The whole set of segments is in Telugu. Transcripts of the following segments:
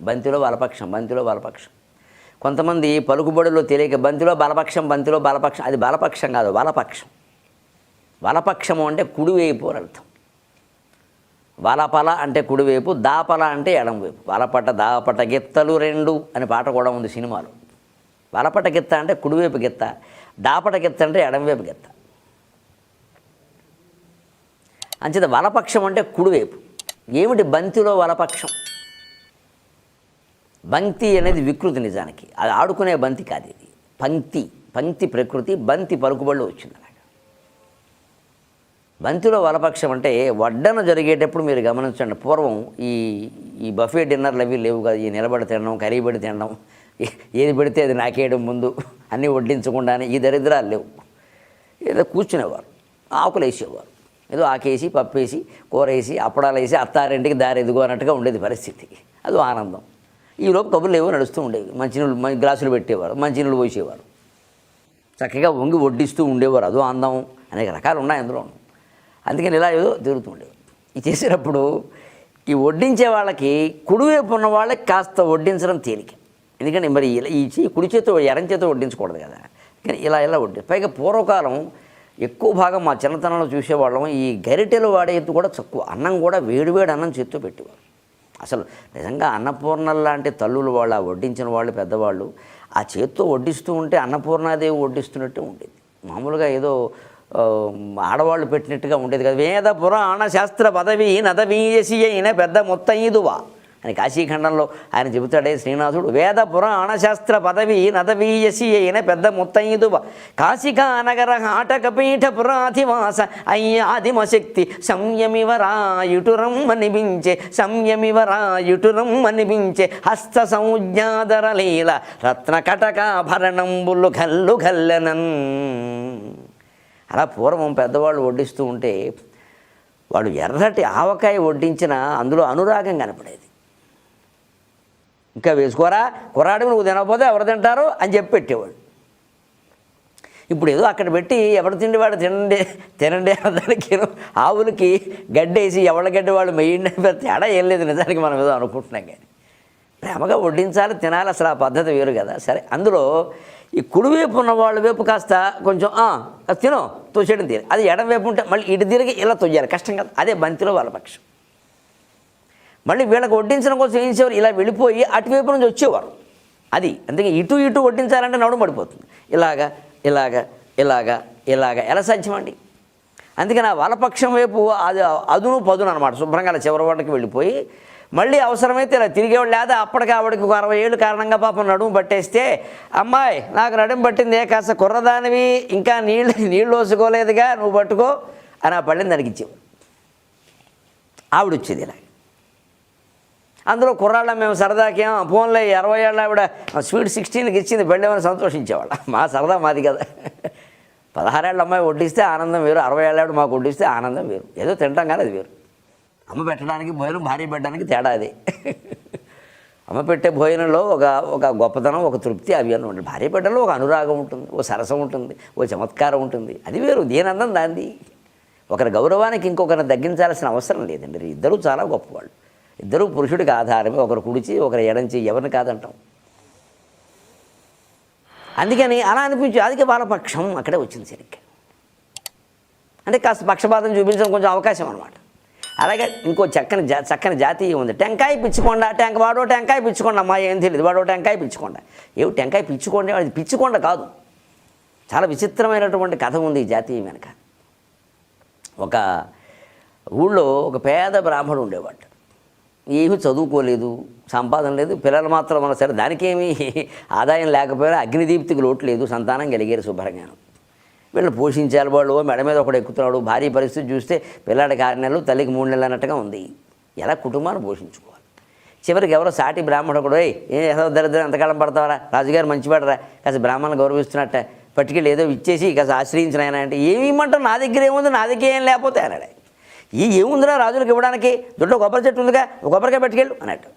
బంతిలో బలపక్షం బంతిలో బలపక్షం. కొంతమంది పలుకుబడులు తెలియక బంతిలో బలపక్షం బంతిలో బలపక్షం అది బలపక్షం కాదు బలపక్షం బలపక్షము అంటే కుడివైపు అని అర్థం. వలపల అంటే కుడివైపు దాపల అంటే ఎడంవైపు వలపట దాపట గిత్తలు రెండు అనే పాట కూడా ఉంది సినిమాలో. వలపట గిత్త అంటే కుడివైపు గిత్త దాపట గిత్త అంటే ఎడంవైపు గిత్త. అంచేత వలపక్షం అంటే కుడివైపు. ఏమిటి బంతిలో వలపక్షం? బంతి అనేది వికృతి నిజానికి. అది ఆడుకునే బంతి కాదు ఇది. పంక్తి పంక్తి ప్రకృతి బంతి పలుకుబడిలో వచ్చింది అలాగా బంతిలో వలపక్షం అంటే వడ్డన జరిగేటప్పుడు మీరు గమనించండి పూర్వం ఈ ఈ బఫే డిన్నర్లు అవి లేవు కదా ఈ నిలబడి తినడం కరిగిబడి తినడం ఏది పెడితే అది నాకేయడం ముందు అన్నీ వడ్డించకుండానే ఈ దరిద్రాలు లేవు. ఏదో కూర్చునేవారు ఆకులు వేసేవారు. ఏదో ఆకేసి పప్పేసి కూర వేసి అప్పడాలు వేసి అత్తారింటికి దారి ఎదుగు అన్నట్టుగా ఉండేది పరిస్థితి. అది ఆనందం. ఈలోపు కబుర్లు ఏవో నడుస్తూ ఉండేవి. మంచినీళ్ళు మంచి గ్లాసులు పెట్టేవారు మంచినీళ్ళు పోసేవారు. చక్కగా వంగి వడ్డిస్తూ ఉండేవారు అదో అందం అనేక రకాలు ఉన్నాయి అందులో అందుకని ఇలా ఏదో తిరుగుతుండేవి ఇది చేసేటప్పుడు ఈ వడ్డించే వాళ్ళకి కుడివైపు ఉన్న వాళ్ళకి కాస్త వడ్డించడం తేలిక. ఎందుకంటే మరి ఇలా ఈ కుడి చేతితో ఎడం చేతితో వడ్డించకూడదు కదా. కానీ ఇలా ఇలా వడ్డి పైగా పూర్వకాలం ఎక్కువ భాగం మా చిన్నతనంలో చూసేవాళ్ళం ఈ గరిటెలు వాడే ఎత్తు కూడా తక్కువ. అన్నం కూడా వేడివేడి అన్నం చేత్తో పెట్టేవారు. అసలు నిజంగా అన్నపూర్ణ లాంటి తల్లులు వాళ్ళు ఆ వడ్డించిన వాళ్ళు పెద్దవాళ్ళు ఆ చేత్తో వడ్డిస్తూ ఉంటే అన్నపూర్ణాదేవి వడ్డిస్తున్నట్టే ఉండేది. మామూలుగా ఏదో ఆడవాళ్ళు పెట్టినట్టుగా ఉండేది కదా. వేద పురాణ శాస్త్ర పదవి నదవీయసి అయిన పెద్ద మొత్తం ఇదువా అని కాశీఖండంలో ఆయన చెబుతాడే శ్రీనాథుడు వేద పురాణ శాస్త్ర పదవి నదవీయసి అయిన పెద్ద ముత్తయిదువ కాశికా నగర ఆటకపీఠ పురాధివాస అయ్యాదిమశక్తి సంయమివరాయుటురం అనిపించే సంయమివరాయుటురం అనిపించే హస్త సంజ్ఞాదర లీల రత్న కటకాభరణంబులు గల్లు గల్లెనన్ అలా పూర్వం పెద్దవాళ్ళు వడ్డిస్తూ ఉంటే వాడు ఎర్రటి ఆవకాయ వడ్డించిన అందులో అనురాగం కనపడేది. ఇంకా వేసుకోరా కుర్రాడు నువ్వు తినకపోతే ఎవరు తింటారు అని చెప్పి పెట్టేవాడు. ఇప్పుడు ఏదో అక్కడ పెట్టి ఎవరు తిండి వాడు తినండి తినండి దానికి ఆవులకి గడ్డేసి ఎవళ్ళ గడ్డి వాళ్ళు మెయ్యండి అని తేడా ఏం లేదు నిజానికి మనం ఏదో అనుకుంటున్నాం కానీ. ప్రేమగా వడ్డించాలి తినాలి అసలు ఆ పద్ధతి వేరు కదా. సరే అందులో ఈ కుడివైపు ఉన్న వాళ్ళ వైపు కాస్త కొంచెం "ఆ, తిను తోసేయడం తీరు. అది ఎడం వైపు ఉంటే మళ్ళీ ఇటు తిరిగి ఇలా తొయ్యాలి. కష్టం కదా. అదే బంతిలో వాళ్ళ పక్షం. మళ్ళీ వీళ్ళకి వడ్డించడం కోసం ఏం చేసేవారు ఇలా వెళ్ళిపోయి అటువైపు నుంచి వచ్చేవారు. అది అందుకే ఇటు ఇటు వడ్డించాలంటే నడుము పడిపోతుంది. ఇలాగా ఇలాగా ఇలాగా ఇలాగా. ఎలా సాధ్యమండి? అందుకని ఆ వలపక్షం వైపు అది అదును పదును అనమాట శుభ్రంగా చివరి వెళ్ళిపోయి మళ్ళీ అవసరమైతే ఇలా తిరిగేవాడు లేదా అప్పటికి ఆవిడకి ఒక అరవై ఏళ్ళు కారణంగా పాపం నడుము పట్టేస్తే అమ్మాయి నాకు నడుము పట్టింది కాస్త కుర్రదానివి ఇంకా నీళ్ళు నీళ్ళు వేసుకోలేదుగా నువ్వు పట్టుకో అని ఆ పళ్ళని దానికి ఇచ్చేవాడు ఆవిడ వచ్చేది ఇలా అందులో కుర్రాళ్ళ మేము సరదాకేం ఫోన్లో ఇరవై ఏళ్ళ ఆవిడ స్వీట్ సిక్స్టీన్కి ఇచ్చింది పెళ్ళేమని సంతోషించేవాళ్ళ. మా సరదా మాది కదా. పదహారేళ్ళ అమ్మాయి వడ్డిస్తే ఆనందం వేరు అరవై ఏళ్ళ ఆవిడ మాకు వడ్డిస్తే ఆనందం వేరు. ఏదో తింటాం కానీ అది వేరు. అమ్మ పెట్టడానికి భోజనం భార్య పెట్టడానికి తేడా అది. అమ్మ పెట్టే భోజనంలో ఒక ఒక గొప్పతనం ఒక తృప్తి అవి అని ఉంటుంది భార్య పెట్టడంలో ఒక అనురాగం ఉంటుంది ఓ సరసం ఉంటుంది ఓ చమత్కారం ఉంటుంది. అది వేరు దీనందం దాంది. ఒకరి గౌరవానికి ఇంకొకరిని తగ్గించాల్సిన అవసరం లేదండి. ఇద్దరూ చాలా గొప్పవాళ్ళు. ఇద్దరు పురుషుడికి ఆధారమే. ఒకరు కుడిచి ఒకరు ఎడంచి ఎవరిని కాదంటాం. అందుకని అలా అనిపించి అదికే వాళ్ళ పక్షం అక్కడే వచ్చింది సరిగ్గా. అంటే కాస్త పక్షపాతం చూపించడం కొంచెం అవకాశం అనమాట అలాగే ఇంకో చక్కని జా చక్కని జాతీయం ఉంది. టెంకాయ పిచ్చుకొండ టెంక వాడో టెంకాయ పిచ్చుకొండ. అమ్మా ఏం తెలియదు వాడో టెంకాయ పిచ్చుకోండా. ఏవి టెంకాయ పిచ్చుకోండి అది పిచ్చుకొండ కాదు. చాలా విచిత్రమైనటువంటి కథ ఉంది ఈ జాతీయం వెనక. ఒక ఊళ్ళో ఒక పేద బ్రాహ్మడు ఉండేవాడు. ఏమీ చదువుకోలేదు సంపాదన లేదు. పిల్లలు మాత్రం మన సరే దానికేమీ ఆదాయం లేకపోయినా అగ్నిదీప్తికి లోటు లేదు సంతానం కలిగారు శుభ్రంగాను వీళ్ళు పోషించాలి వాళ్ళు మెడ మీద ఒకడు ఎక్కుతున్నాడు భారీ పరిస్థితి చూస్తే పిల్లాడికి ఆరు నెలలు తల్లికి మూడు నెలలు అన్నట్టుగా ఉంది. ఎలా కుటుంబాన్ని పోషించుకోవాలి? చివరికి ఎవరో సాటి బ్రాహ్మణుడు కూడా "ఏయ్, ఏ ఏదో దరిద్రం? ఎంతకాలం పడతావరా? రాజుగారు మంచివాడరా. కాస్త బ్రాహ్మణులు గౌరవిస్తున్నట్ట పట్టుకెళ్ళి ఏదో ఇచ్చేసి కాస్త ఆశ్రయించిన ఆయన అంటే ఏమి నా దగ్గర ఏముంది? నా దగ్గర ఏం లేకపోతే అన్నాడు ఈ ఏముందిరా రాజులకు ఇవ్వడానికి? దొడ్డ కొబ్బరి చెట్టు ఉందిగా ఒక కొబ్బరికాయ పెట్టుకెళ్ళు అన్నట్టు.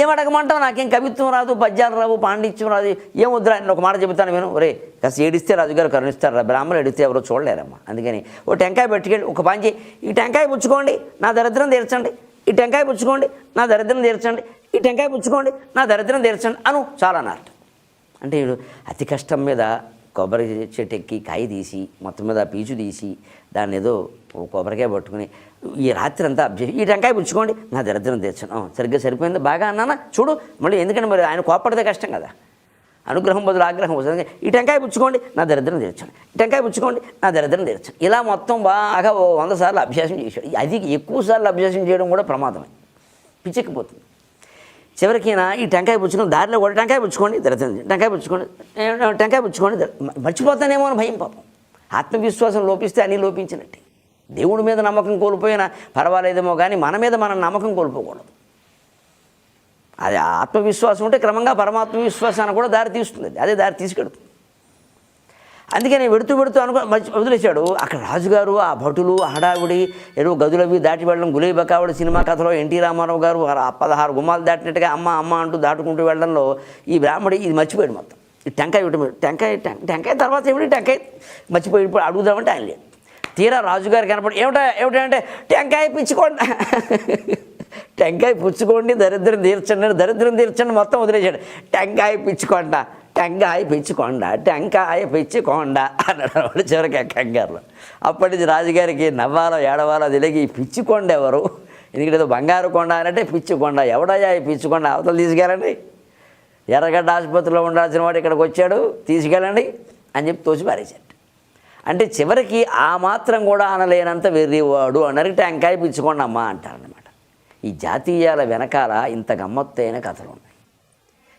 ఏం అడగమంటావు? నాకేం కవిత్వం రాదు పద్యాలు రావు పాండిత్యం రాదు ఏం వద్దురా? నేను ఒక మాట చెబుతాను నేను ఒరే కాస్త ఏడిస్తే రాజుగారు కరుణిస్తారా బ్రాహ్మణులు ఏడిస్తే ఎవరో చూడలేరమ్మా. అందుకని ఓ టెంకాయ పెట్టుకెళ్ళి ఒక పాంచి ఈ టెంకాయ పుచ్చుకోండి నా దరిద్రం తీర్చండి. ఈ టెంకాయ పుచ్చుకోండి నా దరిద్రం తీర్చండి. ఈ టెంకాయ పుచ్చుకోండి నా దరిద్రం తీర్చండి అను చాలా అన్నట్టు. అంటే వీడు అతి కష్టం మీద కొబ్బరి చెట్టు ఎక్కి కాయ తీసి మొత్తం మీద పీచు తీసి దాన్ని ఏదో ఓ కొబ్బరికాయ పట్టుకుని ఈ రాత్రి అంతా ఈ టెంకాయ పుచ్చుకోండి నా దరిద్రం తీర్చను. సరిగ్గా సరిపోయింది? బాగా అన్నానా? చూడు మళ్ళీ ఎందుకంటే మరి ఆయన కోపడితే కష్టం కదా. అనుగ్రహం బదులు ఆగ్రహం వస్తుంది. ఈ టెంకాయ పుచ్చుకోండి నా దరిద్రం తీర్చండి ఈ టెంకాయ పుచ్చుకోండి నా దరిద్రం తీర్చండి ఇలా మొత్తం బాగా ఓ వంద సార్లు అభ్యాసం చేశాడు అది ఎక్కువ సార్లు అభ్యాసం చేయడం కూడా ప్రమాదమే. పిచ్చెక్కిపోతుంది. చివరికి ఈ టెంకాయ పుచ్చుకొని దారిలో కూడా టెంకాయ పుచ్చుకోండి దరిద్రం టెంకాయ పుచ్చుకోండి టెంకాయ పుచ్చుకోండి మర్చిపోతానేమో అని భయం పాపం. ఆత్మవిశ్వాసం లోపిస్తే అన్నీ లోపించినట్టే. దేవుడి మీద నమ్మకం కోల్పోయినా పర్వాలేదేమో కానీ మన మీద మనం నమ్మకం కోల్పోకూడదు. అది ఆత్మవిశ్వాసం ఉంటే క్రమంగా పరమాత్మ విశ్వాసాన్ని కూడా దారి తీస్తుంది. అదే దారి తీసుకెడుతుంది. నేను వెడుతూ వెడుతూ అనుకో వదిలేశాడు. అక్కడ రాజుగారు ఆ భటులు హడావిడి ఏదో గదులవి దాటి వెళ్ళడం గులై బకావుడి సినిమా కథలో ఎన్టీ రామారావు గారు ఆ పదహారు గుమ్మాలు దాటినట్టుగా అమ్మ అమ్మ అంటూ దాటుకుంటూ వెళ్ళడంలో ఈ బ్రాహ్మడి ఇది మర్చిపోయాడు మొత్తం. ఈ టెంకాయ టెంకాయ టెంకాయ తర్వాత ఏమిటి? టెంకాయ మర్చిపోయి ఇప్పుడు అడుగుదామంటే ఆయన లేదు తీరా రాజుగారు కనపడి ఏమిటా ఏమిటంటే టెంకాయ పిచ్చుకోండి. టెంకాయ పుచ్చుకోండి దరిద్రం తీర్చండి దరిద్రం తీర్చండి మొత్తం వదిలేశాడు టెంకాయ పిచ్చుకోండ టెంకాయ పిచ్చుకొండ టెంకాయ పిచ్చుకొండ అన్నాడు చివరికి కంగారులో. అప్పటి నుంచి రాజుగారికి నవ్వాలో ఏడవాలో తెలియక ఈ పిచ్చుకొండ ఎవరు? ఎందుకంటే బంగారు కొండ అనంటే పిచ్చుకొండ. ఎవడయ్యా ఈ పిచ్చుకొండ? అవతల తీసుకెళ్ళండి. ఎర్రగడ్డ ఆసుపత్రిలో ఉండాల్సిన వాడు ఇక్కడికి వచ్చాడు తీసుకెళ్ళండి అని చెప్పి తోసి పారేశాడు. అంటే చివరికి ఆ మాత్రం కూడా అనలేనంత వెర్రివాడు అన్నది టెంకాయ పిచ్చుకోండి అమ్మా అంటారనమాట ఈ జాతీయాల వెనకాల ఇంత గమ్మత్తైన కథలు ఉన్నాయి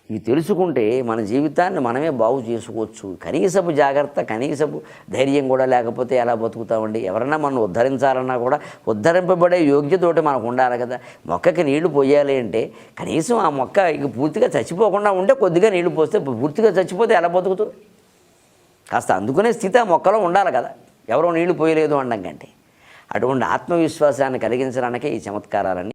ఇవి తెలుసుకుంటే మన జీవితాన్ని మనమే బాగు చేసుకోవచ్చు. కనీసపు జాగ్రత్త కనీసపు ధైర్యం కూడా లేకపోతే ఎలా బతుకుతామండి? ఎవరన్నా మనం ఉద్ధరించాలన్నా కూడా ఉద్ధరింపబడే యోగ్యతోటి మనకు ఉండాలి కదా. మొక్కకి నీళ్ళు పోయాలి అంటే కనీసం ఆ మొక్క ఇక పూర్తిగా చచ్చిపోకుండా ఉంటే కొద్దిగా నీళ్ళు పోస్తే పూర్తిగా చచ్చిపోతే ఎలా బతుకుతుంది కాస్త అందుకునే స్థితి ఆ మొక్కలో ఉండాలి కదా. ఎవరో నీళ్ళు పోయలేదు అనడం కంటే అటువంటి ఆత్మవిశ్వాసాన్ని కలిగించడానికే ఈ చమత్కారాలన్నీ